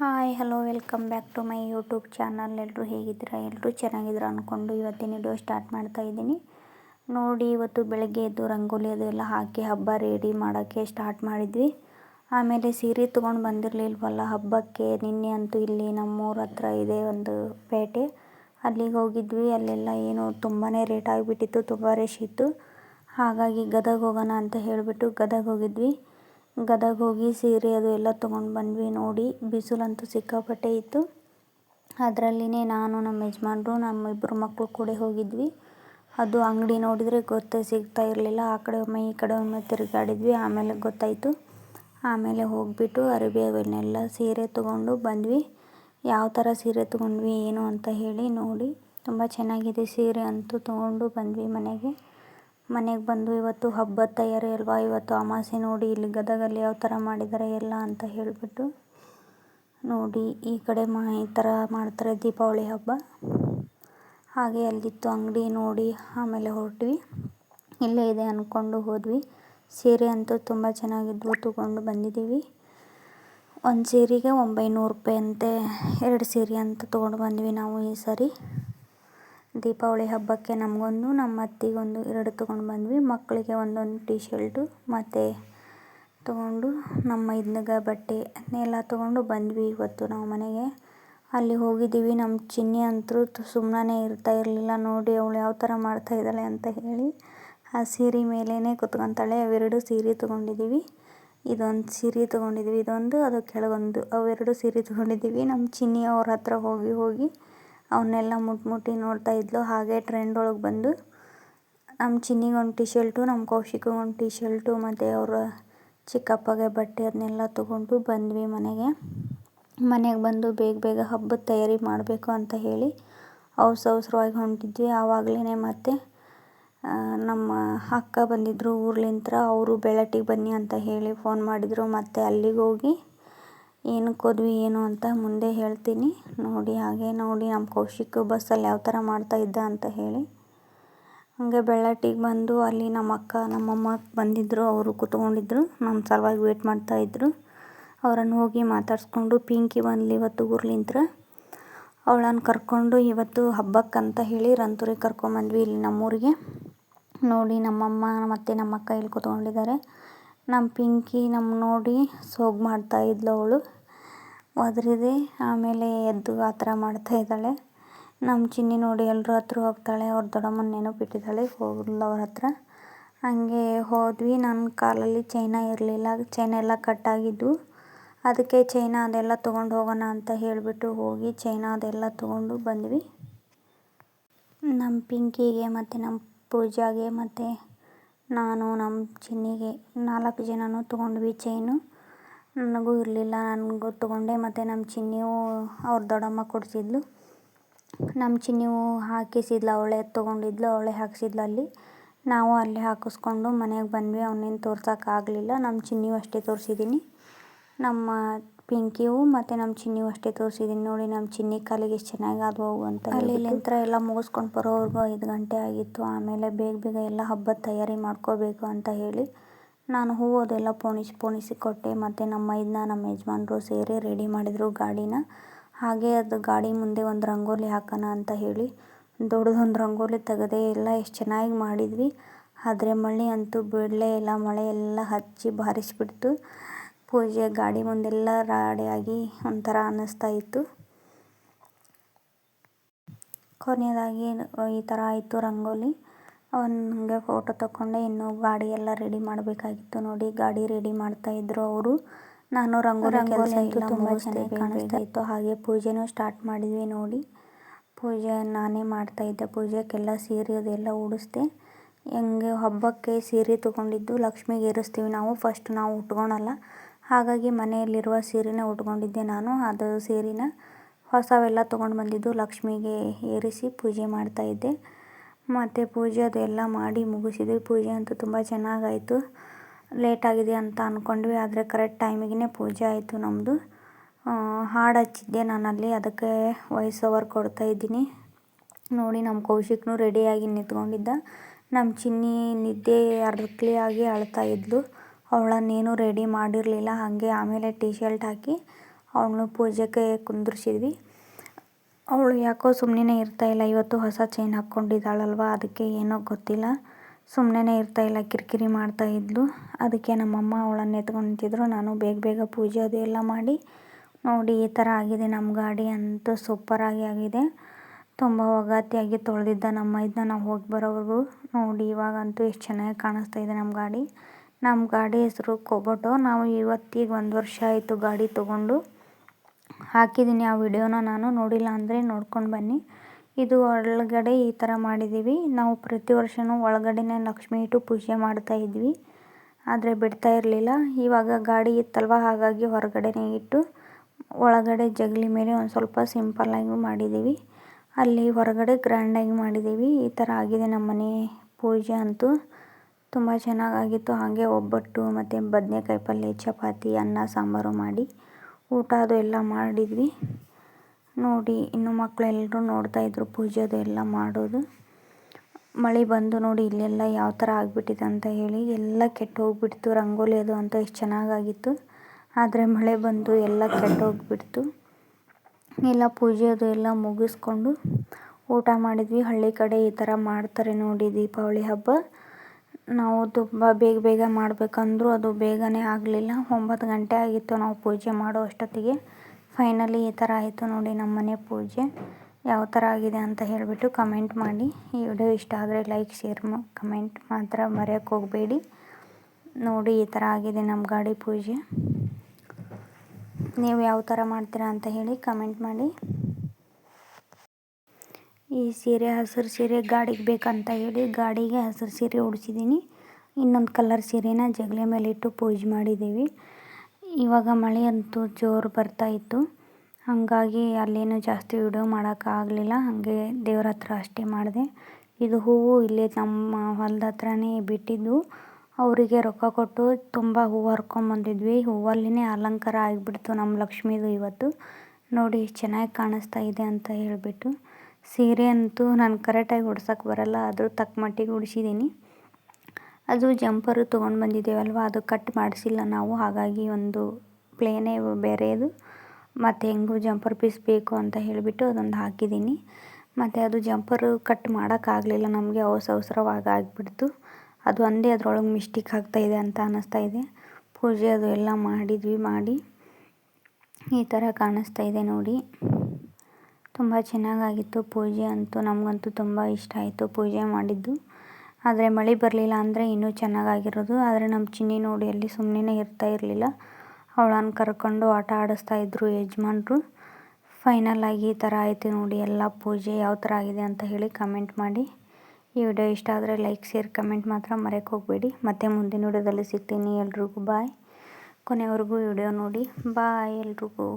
Hi, hello, welcome back to my YouTube channel. ಎಲ್ಲರೂ ಹೇಗಿದ್ದೀರಾ? ಎಲ್ಲರೂ ಚೆನ್ನಾಗಿದ್ದೀರಾ ಅಂದ್ಕೊಂಡು ಇವತ್ತಿನ ವಿಡಿಯೋ ಸ್ಟಾರ್ಟ್ ಮಾಡ್ತಾ ಇದ್ದೀನಿ. ನೋಡಿ, ಇವತ್ತು ಬೆಳಗ್ಗೆ ಎದ್ದು ರಂಗೋಲಿ ಅದೆಲ್ಲ ಹಾಕಿ ಹಬ್ಬ ರೆಡಿ ಮಾಡೋಕ್ಕೆ ಸ್ಟಾರ್ಟ್ ಮಾಡಿದ್ವಿ. ಆಮೇಲೆ ಸೀರೆ ತೊಗೊಂಡು ಬಂದಿರಲಿಲ್ವಲ್ಲ, ಹಬ್ಬಕ್ಕೆ ನಿನ್ನೆ ಅಂತೂ ಇಲ್ಲಿ ನಮ್ಮೂರ ಹತ್ರ ಇದೆ ಒಂದು ಪೇಟೆ. ಅಲ್ಲಿಗೆ ಹೋಗಿದ್ವಿ. ಅಲ್ಲೆಲ್ಲ ಏನು ತುಂಬಾ ರೇಟ್ ಆಗಿಬಿಟ್ಟಿತ್ತು ತುಂಬ ರಶ್ ಇತ್ತು ಹಾಗಾಗಿ ಗದಗ ಹೋಗೋಣ ಅಂತ ಹೇಳಿಬಿಟ್ಟು ಗದಗ ಹೋಗಿದ್ವಿ. ಗದಗ ಹೋಗಿ ಸೀರೆ ಅದು ಎಲ್ಲ ತೊಗೊಂಡು ಬಂದ್ವಿ ನೋಡಿ. ಬಿಸಿಲಂತೂ ಸಿಕ್ಕಾಪಟ್ಟೆ ಇತ್ತು. ಅದರಲ್ಲಿನೇ ನಾನು ನಮ್ಮ ಯಜಮಾನ್ರು, ನಮ್ಮ ಇಬ್ಬರು ಮಕ್ಕಳು ಕೂಡ ಹೋಗಿದ್ವಿ. ಅದು ಅಂಗಡಿ ನೋಡಿದರೆ ಗೊತ್ತೇ ಸಿಗ್ತಾ ಇರಲಿಲ್ಲ. ಆ ಕಡೆ ಒಮ್ಮೆ, ಈ ಕಡೆ ಒಮ್ಮೆ ತಿರುಗಾಡಿದ್ವಿ. ಆಮೇಲೆ ಗೊತ್ತಾಯಿತು. ಆಮೇಲೆ ಹೋಗಿಬಿಟ್ಟು ಅರಬಿ ಅವನ್ನೆಲ್ಲ ಸೀರೆ ತೊಗೊಂಡು ಬಂದ್ವಿ. ಯಾವ ಥರ ಸೀರೆ ತೊಗೊಂಡ್ವಿ, ಏನು ಅಂತ ಹೇಳಿ ನೋಡಿ. ತುಂಬ ಚೆನ್ನಾಗಿದೆ ಸೀರೆ ಅಂತೂ ತೊಗೊಂಡು ಬಂದ್ವಿ ಮನೆಗೆ. ಮನೆಗೆ ಬಂದು ಇವತ್ತು ಹಬ್ಬದ ತಯಾರಿ ಅಲ್ವಾ? ಇವತ್ತು ಅಮಾಸೆ ನೋಡಿ ಇಲ್ಲಿ ಗದಗಲ್ಲಿ ಯಾವ ಥರ ಮಾಡಿದ್ದಾರೆ ಎಲ್ಲ ಅಂತ ಹೇಳಿಬಿಟ್ಟು ನೋಡಿ ಈ ಕಡೆ ಮಾ, ಈ ಥರ ಮಾಡ್ತಾರೆ ದೀಪಾವಳಿ ಹಬ್ಬ. ಹಾಗೆ ಅಲ್ಲಿತ್ತು ಅಂಗಡಿ ನೋಡಿ ಆಮೇಲೆ ಹೊರಟ್ವಿ. ಇಲ್ಲೇ ಇದೆ ಅಂದ್ಕೊಂಡು ಹೋದ್ವಿ. ಸೀರೆ ಅಂತೂ ತುಂಬ ಚೆನ್ನಾಗಿದ್ವು, ತೊಗೊಂಡು ಬಂದಿದ್ದೀವಿ. ಒಂದು ಸೀರೆಗೆ ಒಂಬೈನೂರು ರೂಪಾಯಿ ಅಂತೆ, ಎರಡು ಸೀರೆ ಅಂತ ತೊಗೊಂಡು ಬಂದ್ವಿ ನಾವು ಈ ಸರಿ. ದೀಪಾವಳಿ ಹಬ್ಬಕ್ಕೆ ನಮಗೊಂದು ನಮ್ಮ ಅತ್ತಿಗೊಂದು ಎರಡು ತೊಗೊಂಡು ಬಂದ್ವಿ. ಮಕ್ಕಳಿಗೆ ಒಂದೊಂದು ಟೀ ಶರ್ಟು ಮತ್ತು ತೊಗೊಂಡು ನಮ್ಮ ಮೈದ್ನಿಗೆ ಬಟ್ಟೆ ಎಲ್ಲ ತೊಗೊಂಡು ಬಂದ್ವಿ ಇವತ್ತು ನಾವು ಮನೆಗೆ. ಅಲ್ಲಿ ಹೋಗಿದ್ದೀವಿ. ನಮ್ಮ ಚಿನ್ನಿ ಅಂತೂ ಸುಮ್ಮನೆ ಇರ್ತಾ ಇರಲಿಲ್ಲ. ನೋಡಿ ಅವಳು ಯಾವ ಥರ ಮಾಡ್ತಾ ಇದ್ದಾಳೆ ಅಂತ ಹೇಳಿ ಆ ಸೀರೆ ಮೇಲೇ ಕುತ್ಕೊತಾಳೆ. ಅವೆರಡು ಸೀರೆ ತೊಗೊಂಡಿದ್ದೀವಿ. ಇದೊಂದು ಸೀರೆ ತೊಗೊಂಡಿದ್ದೀವಿ. ಇದೊಂದು, ಅದು ಕೆಳಗೊಂದು ಅವೆರಡು ಸೀರೆ ತೊಗೊಂಡಿದ್ದೀವಿ. ನಮ್ಮ ಚಿನ್ನಿ ಅವ್ರ ಹತ್ರ ಹೋಗಿ ಹೋಗಿ ಅವನ್ನೆಲ್ಲ ಮುಟ್ಮುಟ್ಟಿ ನೋಡ್ತಾ ಇದ್ಲು. ಹಾಗೆ ಟ್ರೆಂಡ್ ಒಳಗೆ ಬಂದು ನಮ್ಮ ಚಿನ್ನಿಗೆ ಒಂದು ಟಿ ಶರ್ಟು ನಮ್ಮ ಕೌಶಿಕ್ಗೆ ಒಂದು ಟಿ ಶರ್ಟು ಮತ್ತು ಅವರ ಚಿಕ್ಕಪ್ಪಗೆ ಬಟ್ಟೆ ಅದನ್ನೆಲ್ಲ ತೊಗೊಂಡು ಬಂದ್ವಿ ಮನೆಗೆ. ಮನೆಗೆ ಬಂದು ಬೇಗ ಬೇಗ ಹಬ್ಬದ ತಯಾರಿ ಮಾಡಬೇಕು ಅಂತ ಹೇಳಿ ಅವ್ರು ಅವಸರವಾಗಿ ಹೊಂಟಿದ್ವಿ. ಆವಾಗಲೇ ಮತ್ತೆ ನಮ್ಮ ಅಕ್ಕ ಬಂದಿದ್ದರು ಊರ್ಲಿಂತ್ರ, ಅವರು ಬೆಳಟಿಗೆ ಬನ್ನಿ ಅಂತ ಹೇಳಿ ಫೋನ್ ಮಾಡಿದರು. ಮತ್ತು ಅಲ್ಲಿಗೆ ಹೋಗಿ ಏನಕ್ಕೆ ಹೋದ್ವಿ ಏನು ಅಂತ ಮುಂದೆ ಹೇಳ್ತೀನಿ. ನೋಡಿ, ಹಾಗೆ ನೋಡಿ ನಮ್ಮ ಕೌಶಿಕ್ ಬಸ್ಸಲ್ಲಿ ಯಾವ ಥರ ಮಾಡ್ತಾ ಇದ್ದ ಅಂತ ಹೇಳಿ. ಹಾಗೆ ಬೆಳ್ಳಟ್ಟಿಗೆ ಬಂದು ಅಲ್ಲಿ ನಮ್ಮ ಅಕ್ಕ ನಮ್ಮಮ್ಮ ಬಂದಿದ್ದರು ಅವರು ಕೂತ್ಕೊಂಡಿದ್ರು. ನಮ್ಮ ಸಲುವಾಗಿ ವೇಟ್ ಮಾಡ್ತಾಯಿದ್ರು ಅವರನ್ನು ಹೋಗಿ ಮಾತಾಡಿಸ್ಕೊಂಡು, ಪಿಂಕಿ ಬಂದ್ಲಿ ಇವತ್ತು ಊರ್ಲಿಂತ್ರ. ಅವಳನ್ನು ಕರ್ಕೊಂಡು ಇವತ್ತು ಹಬ್ಬಕ್ಕಂತ ಹೇಳಿ ರಂತೂರಿಗೆ ಕರ್ಕೊಂಬಂದ್ವಿ ಇಲ್ಲಿ ನಮ್ಮೂರಿಗೆ. ನೋಡಿ ನಮ್ಮಮ್ಮ ಮತ್ತು ನಮ್ಮ ಅಕ್ಕ ಇಲ್ಲಿ ಕೂತ್ಕೊಂಡಿದ್ದಾರೆ. ನಮ್ಮ ಪಿಂಕಿ ನಮ್ಮ ನೋಡಿ ಸೋಗು ಮಾಡ್ತಾಯಿದ್ಲು ಅವಳು. ಒದರಿದೆ, ಆಮೇಲೆ ಎದ್ದು ಆ ಥರ ಮಾಡ್ತಾಯಿದ್ದಾಳೆ ನಮ್ಮ ಚಿನ್ನಿ ನೋಡಿ ಎಲ್ಲರ ಹತ್ರ ಹೋಗ್ತಾಳೆ, ಅವ್ರ ದೊಡ್ಡಮ್ಮನ ನೆನಪಿಟ್ಟಿದ್ದಾಳೆ ಹೋಗಲ್ಲ ಅವ್ರ ಹತ್ರ. ಹಾಗೆ ಹೋದ್ವಿ, ನನ್ನ ಕಾಲಲ್ಲಿ ಚೈನ ಇರಲಿಲ್ಲ, ಚೈನ ಎಲ್ಲ ಕಟ್ಟಾಗಿದ್ದು ಅದಕ್ಕೆ ಚೈನಾ ಅದೆಲ್ಲ ತೊಗೊಂಡು ಹೋಗೋಣ ಅಂತ ಹೇಳಿಬಿಟ್ಟು ಹೋಗಿ ಚೈನಾ ಅದೆಲ್ಲ ತೊಗೊಂಡು ಬಂದ್ವಿ. ನಮ್ಮ ಪಿಂಕಿಗೆ ಮತ್ತು ನಮ್ಮ ಪೂಜಾಗೆ ಮತ್ತು ನಾನು ನಮ್ಮ ಚಿನ್ನಿಗೆ ನಾಲ್ಕು ಜನನೂ ತೊಗೊಂಡ್ವಿ ಚೈನು ನನಗೂ ಇರಲಿಲ್ಲ, ನನಗೂ ತೊಗೊಂಡೆ, ಮತ್ತು ನಮ್ಮ ಚಿನ್ನಿಯೂ ಅವ್ರ ದೊಡ್ಡಮ್ಮ ಕೊಡಿಸಿದ್ಲು. ನಮ್ಮ ಚಿನ್ನಿಯೂ ಹಾಕಿಸಿದ್ಲು, ಅವಳೇ ತೊಗೊಂಡಿದ್ಲು, ಅವಳೇ ಹಾಕಿಸಿದ್ಲು ಅಲ್ಲಿ. ನಾವು ಅಲ್ಲೇ ಹಾಕಿಸ್ಕೊಂಡು ಮನೆಗೆ ಬಂದ್ವಿ ಅವನೇನು ತೋರ್ಸೋಕ್ಕಾಗಲಿಲ್ಲ. ನಮ್ಮ ಚಿನ್ನಿಯೂ ಅಷ್ಟೇ ತೋರಿಸಿದ್ದೀನಿ. ನಮ್ಮ ಪಿಂಕಿಯು ಮತ್ತು ನಮ್ಮ ಚಿನ್ನಿ ಅಷ್ಟೇ ತೋರಿಸಿದ್ದೀನಿ ನೋಡಿ ನಮ್ಮ ಚಿನ್ನಿ ಕಾಲಿಗೆ ಎಷ್ಟು ಚೆನ್ನಾಗಿ ಆದವು ಅಂತ ಅಲ್ಲಿ ಇಲ್ಲಿಂತ್ರ ಎಲ್ಲ ಮುಗಿಸ್ಕೊಂಡು ಬರೋವರೆಗೂ ಐದು ಗಂಟೆ ಆಗಿತ್ತು. ಆಮೇಲೆ ಬೇಗ ಬೇಗ ಎಲ್ಲ ಹಬ್ಬದ ತಯಾರಿ ಮಾಡ್ಕೋಬೇಕು ಅಂತ ಹೇಳಿ ನಾನು ಹೂವು ಅದೆಲ್ಲ ಪೋಣಿಸಿ ಪೋಣಿಸಿ ಕೊಟ್ಟೆ. ಮತ್ತು ನಮ್ಮ ಇದನ್ನ ನಮ್ಮ ಯಜಮಾನರು ಸೇರಿ ರೆಡಿ ಮಾಡಿದರು ಗಾಡಿನ. ಹಾಗೆ ಅದು ಗಾಡಿ ಮುಂದೆ ಒಂದು ರಂಗೋಲಿ ಹಾಕೋಣ ಅಂತ ಹೇಳಿ ದೊಡ್ಡದೊಂದು ರಂಗೋಲಿ ತೆಗೆದೇ ಎಲ್ಲ ಎಷ್ಟು ಚೆನ್ನಾಗಿ ಮಾಡಿದ್ವಿ. ಆದರೆ ಮಳೆ ಅಂತೂ ಬಿಡಲೇ ಇಲ್ಲ. ಮಳೆ ಎಲ್ಲ ಹಚ್ಚಿ ಬಾರಿಸಿಬಿಡ್ತು. ಪೂಜೆ ಗಾಡಿ ಮುಂದೆಲ್ಲ ರಾಡಿಯಾಗಿ ಒಂಥರ ಅನ್ನಿಸ್ತಾ ಇತ್ತು. ಕೊನೆಯದಾಗಿ ಈ ಥರ ಆಯಿತು ರಂಗೋಲಿ. ಅವನಿಗೆ ಫೋಟೋ ತಗೊಂಡೆ ಇನ್ನು ಗಾಡಿ ಎಲ್ಲ ರೆಡಿ ಮಾಡಬೇಕಾಗಿತ್ತು ನೋಡಿ ಗಾಡಿ ರೆಡಿ ಮಾಡ್ತಾ ಇದ್ರು ಅವರು. ನಾನು ರಂಗೋಲಿ ಕೆಲಸ ಎಲ್ಲ ತುಂಬ ಚೆನ್ನಾಗಿ ಕಾಣಿಸ್ತಾ ಇತ್ತು ಹಾಗೆ ಪೂಜೆನೂ ಸ್ಟಾರ್ಟ್ ಮಾಡಿದ್ವಿ ನೋಡಿ. ಪೂಜೆ ನಾನೇ ಮಾಡ್ತಾಯಿದ್ದೆ ಪೂಜೆಗೆಲ್ಲ ಸೀರೆ ಅದೆಲ್ಲ ಉಡಿಸ್ದೆ. ಹೆಂಗೆ ಹಬ್ಬಕ್ಕೆ ಸೀರೆ ತೊಗೊಂಡಿದ್ದು ಲಕ್ಷ್ಮಿಗೆ ಏರಿಸ್ತೀವಿ ನಾವು ಫಸ್ಟ್ ನಾವು ಉಟ್ಕೊಳಲ್ಲ. ಹಾಗಾಗಿ ಮನೆಯಲ್ಲಿರುವ ಸೀರೆನೇ ಉಟ್ಕೊಂಡಿದ್ದೆ ನಾನು. ಅದು ಸೀರೆನ ಹೊಸವೆಲ್ಲ ತೊಗೊಂಡು ಬಂದಿದ್ದು ಲಕ್ಷ್ಮಿಗೆ ಏರಿಸಿ ಪೂಜೆ ಮಾಡ್ತಾಯಿದ್ದೆ ಮತ್ತು ಪೂಜೆ ಅದೆಲ್ಲ ಮಾಡಿ ಮುಗಿಸಿದ್ವಿ. ಪೂಜೆ ಅಂತೂ ತುಂಬ ಚೆನ್ನಾಗಾಯಿತು. ಲೇಟಾಗಿದೆ ಅಂತ ಅಂದ್ಕೊಂಡ್ವಿ ಆದರೆ ಕರೆಕ್ಟ್ ಟೈಮಿಗೆ ಪೂಜೆ ಆಯಿತು ನಮ್ಮದು ಹಾಡು ಹಚ್ಚಿದ್ದೆ ನಾನಲ್ಲಿ. ಅದಕ್ಕೆ ವಾಯ್ಸ್ ಓವರ್ ಕೊಡ್ತಾಯಿದ್ದೀನಿ ನೋಡಿ ನಮ್ಮ ಕೌಶಿಕ್ನು ರೆಡಿಯಾಗಿ ನಿಂತ್ಕೊಂಡಿದ್ದ. ನಮ್ಮ ಚಿನ್ನಿ ನಿದ್ದೆ ಅರ್ಕ್ಲಿ ಆಗಿ ಅಳ್ತಾ ಅವಳನ್ನೇನು ರೆಡಿ ಮಾಡಿರಲಿಲ್ಲ. ಹಾಗೆ ಆಮೇಲೆ ಟೀ ಶರ್ಟ್ ಹಾಕಿ ಅವಳನ್ನು ಪೂಜೆಗೆ ಕುಂದಿರ್ಸಿದ್ವಿ. ಅವಳು ಯಾಕೋ ಸುಮ್ಮನೆ ಇರ್ತಾಯಿಲ್ಲ ಇವತ್ತು ಹೊಸ ಚೈನ್ ಹಾಕ್ಕೊಂಡಿದ್ದಾಳಲ್ವ? ಅದಕ್ಕೆ ಏನೋ ಗೊತ್ತಿಲ್ಲ. ಸುಮ್ಮನೆ ಇರ್ತಾಯಿಲ್ಲ ಕಿರಿಕಿರಿ ಮಾಡ್ತಾ ಇದ್ಲು. ಅದಕ್ಕೆ ನಮ್ಮಮ್ಮ ಅವಳನ್ನು ಎತ್ಕೊಂಡು ನಿಂತಿದ್ರು. ನಾನು ಬೇಗ ಬೇಗ ಪೂಜೆ ಅದು ಎಲ್ಲ ಮಾಡಿ, ನೋಡಿ ಈ ಥರ ಆಗಿದೆ ನಮ್ಮ ಗಾಡಿ ಅಂತೂ ಸೂಪರಾಗಿ ಆಗಿದೆ. ತುಂಬ ಒಗಾತಿಯಾಗಿ ತೊಳೆದಿದ್ದ ನಮ್ಮ ಇದನ್ನ ನಾವು ಹೋಗಿ ಬರೋವರೆಗೂ ನೋಡಿ, ಇವಾಗಂತೂ ಎಷ್ಟು ಚೆನ್ನಾಗಿ ಕಾಣಿಸ್ತಾ ಇದೆ ನಮ್ಮ ಗಾಡಿ. ನಮ್ಮ ಗಾಡಿ ಹೆಸರು ಕೊಬೊಟೊ ನಾವು ಇವತ್ತಿಗೆ ಒಂದು ವರ್ಷ ಆಯಿತು ಗಾಡಿ ತೊಗೊಂಡು. ಹಾಕಿದ್ದೀನಿ ಆ ವಿಡಿಯೋನ ನಾನು. ನೋಡಿಲ್ಲ ಅಂದರೆ ನೋಡ್ಕೊಂಡು ಬನ್ನಿ. ಇದು ಒಳಗಡೆ ಈ ಥರ ಮಾಡಿದ್ದೀವಿ ನಾವು ಪ್ರತಿ ವರ್ಷವೂ ಒಳಗಡೆನೇ ಲಕ್ಷ್ಮಿ ಇಟ್ಟು ಪೂಜೆ ಮಾಡ್ತಾಯಿದ್ವಿ ಆದರೆ ಬಿಡ್ತಾ ಇರಲಿಲ್ಲ. ಇವಾಗ ಗಾಡಿ ಇತ್ತಲ್ವ? ಹಾಗಾಗಿ ಹೊರಗಡೆನೇ ಇಟ್ಟು ಒಳಗಡೆ ಜಗಲಿ ಮೇಲೆ ಒಂದು ಸ್ವಲ್ಪ ಸಿಂಪಲ್ಲಾಗಿ ಮಾಡಿದ್ದೀವಿ ಅಲ್ಲಿ ಹೊರಗಡೆ ಗ್ರ್ಯಾಂಡಾಗಿ ಮಾಡಿದ್ದೀವಿ ಈ ಥರ ಆಗಿದೆ ನಮ್ಮ ಮನೆ ಪೂಜೆ ಅಂತೂ. ತುಂಬ ಚೆನ್ನಾಗಾಗಿತ್ತು. ಹಾಗೆ ಒಬ್ಬಟ್ಟು ಮತ್ತು ಬದನೇಕಾಯಿ ಪಲ್ಯ ಚಪಾತಿ, ಅನ್ನ, ಸಾಂಬಾರು ಮಾಡಿ ಊಟ ಅದು ಎಲ್ಲ ಮಾಡಿದ್ವಿ. ನೋಡಿ, ಇನ್ನು ಮಕ್ಕಳೆಲ್ಲರೂ ನೋಡ್ತಾಯಿದ್ರು ಪೂಜೆ ಅದು ಎಲ್ಲ ಮಾಡೋದು. ಮಳೆ ಬಂದು ನೋಡಿ ಇಲ್ಲೆಲ್ಲ ಯಾವ ಥರ ಆಗಿಬಿಟ್ಟಿದೆ ಅಂತ ಹೇಳಿ ಎಲ್ಲ ಕೆಟ್ಟು ಹೋಗ್ಬಿಡ್ತು. ರಂಗೋಲಿ ಅದು ಅಂತ ಎಷ್ಟು ಚೆನ್ನಾಗಾಗಿತ್ತು. ಆದರೆ ಮಳೆ ಬಂದು ಎಲ್ಲ ಕೆಟ್ಟೋಗ್ಬಿಡ್ತು ಎಲ್ಲ ಪೂಜೆ ಅದು ಎಲ್ಲ ಮುಗಿಸ್ಕೊಂಡು ಊಟ ಮಾಡಿದ್ವಿ. ಹಳ್ಳಿ ಕಡೆ ಈ ಥರ ಮಾಡ್ತಾರೆ ನೋಡಿ ದೀಪಾವಳಿ ಹಬ್ಬ. ನಾವು ತುಂಬ ಬೇಗ ಬೇಗ ಮಾಡಬೇಕಂದ್ರೂ ಅದು ಬೇಗನೆ ಆಗಲಿಲ್ಲ. ಒಂಬತ್ತು ಗಂಟೆ ಆಗಿತ್ತು ನಾವು ಪೂಜೆ ಮಾಡೋ ಅಷ್ಟೊತ್ತಿಗೆ. ಫೈನಲಿ ಈ ಥರ ಆಯಿತು ನೋಡಿ ನಮ್ಮ ಮನೆ ಪೂಜೆ. ಯಾವ ಥರ ಆಗಿದೆ ಅಂತ ಹೇಳಿಬಿಟ್ಟು ಕಮೆಂಟ್ ಮಾಡಿ. ಈ ವಿಡಿಯೋ ಇಷ್ಟ ಆದರೆ ಲೈಕ್, ಶೇರ್ ಕಮೆಂಟ್ ಮಾತ್ರ ಮರೆಯೋಕ್ಕೆ ಹೋಗಬೇಡಿ. ನೋಡಿ ಈ ಥರ ಆಗಿದೆ ನಮ್ಮ ಗಾಡಿ ಪೂಜೆ. ನೀವು ಯಾವ ಥರ ಮಾಡ್ತೀರಾ ಅಂತ ಹೇಳಿ ಕಮೆಂಟ್ ಮಾಡಿ. ಈ ಸೀರೆ ಹಸಿರು ಸೀರೆ ಗಾಡಿಗೆ ಬೇಕಂತ ಹೇಳಿ ಗಾಡಿಗೆ ಹಸಿರು ಸೀರೆ ಉಡಿಸಿದ್ದೀನಿ. ಇನ್ನೊಂದು ಕಲರ್ ಸೀರೆನ ಜಗಲಿ ಮೇಲೆ ಇಟ್ಟು ಪೂಜೆ ಮಾಡಿದ್ದೀವಿ. ಇವಾಗ ಮಳೆ ಅಂತೂ ಜೋರು ಬರ್ತಾಯಿತ್ತು ಹಾಗಾಗಿ ಅಲ್ಲೇನು ಜಾಸ್ತಿ ವಿಡಿಯೋ ಮಾಡೋಕ್ಕಾಗಲಿಲ್ಲ ಹಾಗೆ ದೇವ್ರ ಹತ್ರ ಅಷ್ಟೇ ಮಾಡಿದೆ. ಇದು ಹೂವು ಇಲ್ಲೇ ನಮ್ಮ ಹೊಲದ ಹತ್ರನೇ ಬಿಟ್ಟಿದ್ದು. ಅವರಿಗೆ ರೊಕ್ಕ ಕೊಟ್ಟು ತುಂಬ ಹೂವು ಹರ್ಕೊಂಬಂದಿದ್ವಿ ಹೂವಲ್ಲಿನೇ ಅಲಂಕಾರ ಆಗಿಬಿಡ್ತು ನಮ್ಮ ಲಕ್ಷ್ಮೀದು ಇವತ್ತು. ನೋಡಿ ಚೆನ್ನಾಗಿ ಕಾಣಿಸ್ತಾ ಇದೆ ಅಂತ ಹೇಳಿಬಿಟ್ಟು. ಸೀರೆ ಅಂತೂ ನಾನು ಕರೆಕ್ಟಾಗಿ ಉಡ್ಸೋಕ್ಕೆ ಬರಲ್ಲ, ಆದರೂ ತಕ್ಕ ಮಟ್ಟಿಗೆ ಉಡಿಸಿದ್ದೀನಿ. ಅದು ಜಂಪರು ತೊಗೊಂಡು ಬಂದಿದ್ದೇವಲ್ವ, ಅದು ಕಟ್ ಮಾಡಿಸಿಲ್ಲ ನಾವು, ಹಾಗಾಗಿ ಒಂದು ಪ್ಲೇನೇ ಬೇರೆದು. ಮತ್ತು ಹೆಂಗೂ ಜಂಪರ್ ಪೀಸ್ ಬೇಕು ಅಂತ ಹೇಳಿಬಿಟ್ಟು ಅದೊಂದು ಹಾಕಿದ್ದೀನಿ. ಮತ್ತು ಅದು ಜಂಪರು ಕಟ್ ಮಾಡೋಕ್ಕಾಗಲಿಲ್ಲ ನಮಗೆ ಅವಸ ಅವಸರವಾಗಿ ಆಗಿಬಿಡ್ತು. ಅದು ಒಂದೇ ಅದರೊಳಗೆ ಮಿಸ್ಟೇಕ್ ಆಗ್ತಾಯಿದೆ ಅಂತ ಅನ್ನಿಸ್ತಾ ಇದೆ. ಪೂಜೆ ಅದು ಎಲ್ಲ ಮಾಡಿದ್ವಿ, ಮಾಡಿ ಈ ಥರ ಕಾಣಿಸ್ತಾ ಇದೆ ನೋಡಿ. ತುಂಬ ಚೆನ್ನಾಗಾಗಿತ್ತು. ಪೂಜೆ ಅಂತೂ ನಮಗಂತೂ ತುಂಬ ಇಷ್ಟ ಆಯಿತು ಪೂಜೆ ಮಾಡಿದ್ದು. ಆದರೆ ಮಳೆ ಬರಲಿಲ್ಲ ಅಂದರೆ ಇನ್ನೂ ಚೆನ್ನಾಗಾಗಿರೋದು. ಆದರೆ ನಮ್ಮ ಚಿನ್ನಿ ನೋಡಿ ಅಲ್ಲಿ ಸುಮ್ಮನೆ ಇರ್ತಾ ಇರಲಿಲ್ಲ. ಅವಳನ್ನು ಕರ್ಕೊಂಡು ಆಟ ಆಡಿಸ್ತಾ ಇದ್ದರು ಯಜಮಾನ್ರು. ಫೈನಲ್ ಆಗಿ ಈ ಥರ ಆಯಿತು ನೋಡಿ, ಎಲ್ಲ ಪೂಜೆ ಯಾವ ಥರ ಆಗಿದೆ ಅಂತ ಹೇಳಿ ಕಮೆಂಟ್ ಮಾಡಿ. ಈ ವಿಡಿಯೋ ಇಷ್ಟ ಆದರೆ ಲೈಕ್, ಶೇರ್, ಕಮೆಂಟ್ ಮಾತ್ರ ಮರೆಯಕ್ಕೆ ಹೋಗಬೇಡಿ. ಮತ್ತೆ ಮುಂದಿನ ವಿಡಿಯೋದಲ್ಲಿ ಸಿಗ್ತೀನಿ ಎಲ್ರಿಗೂ. ಬಾಯ್. ಕೊನೆವರೆಗೂ ವಿಡಿಯೋ ನೋಡಿ. ಬಾಯ್ ಎಲ್ರಿಗೂ.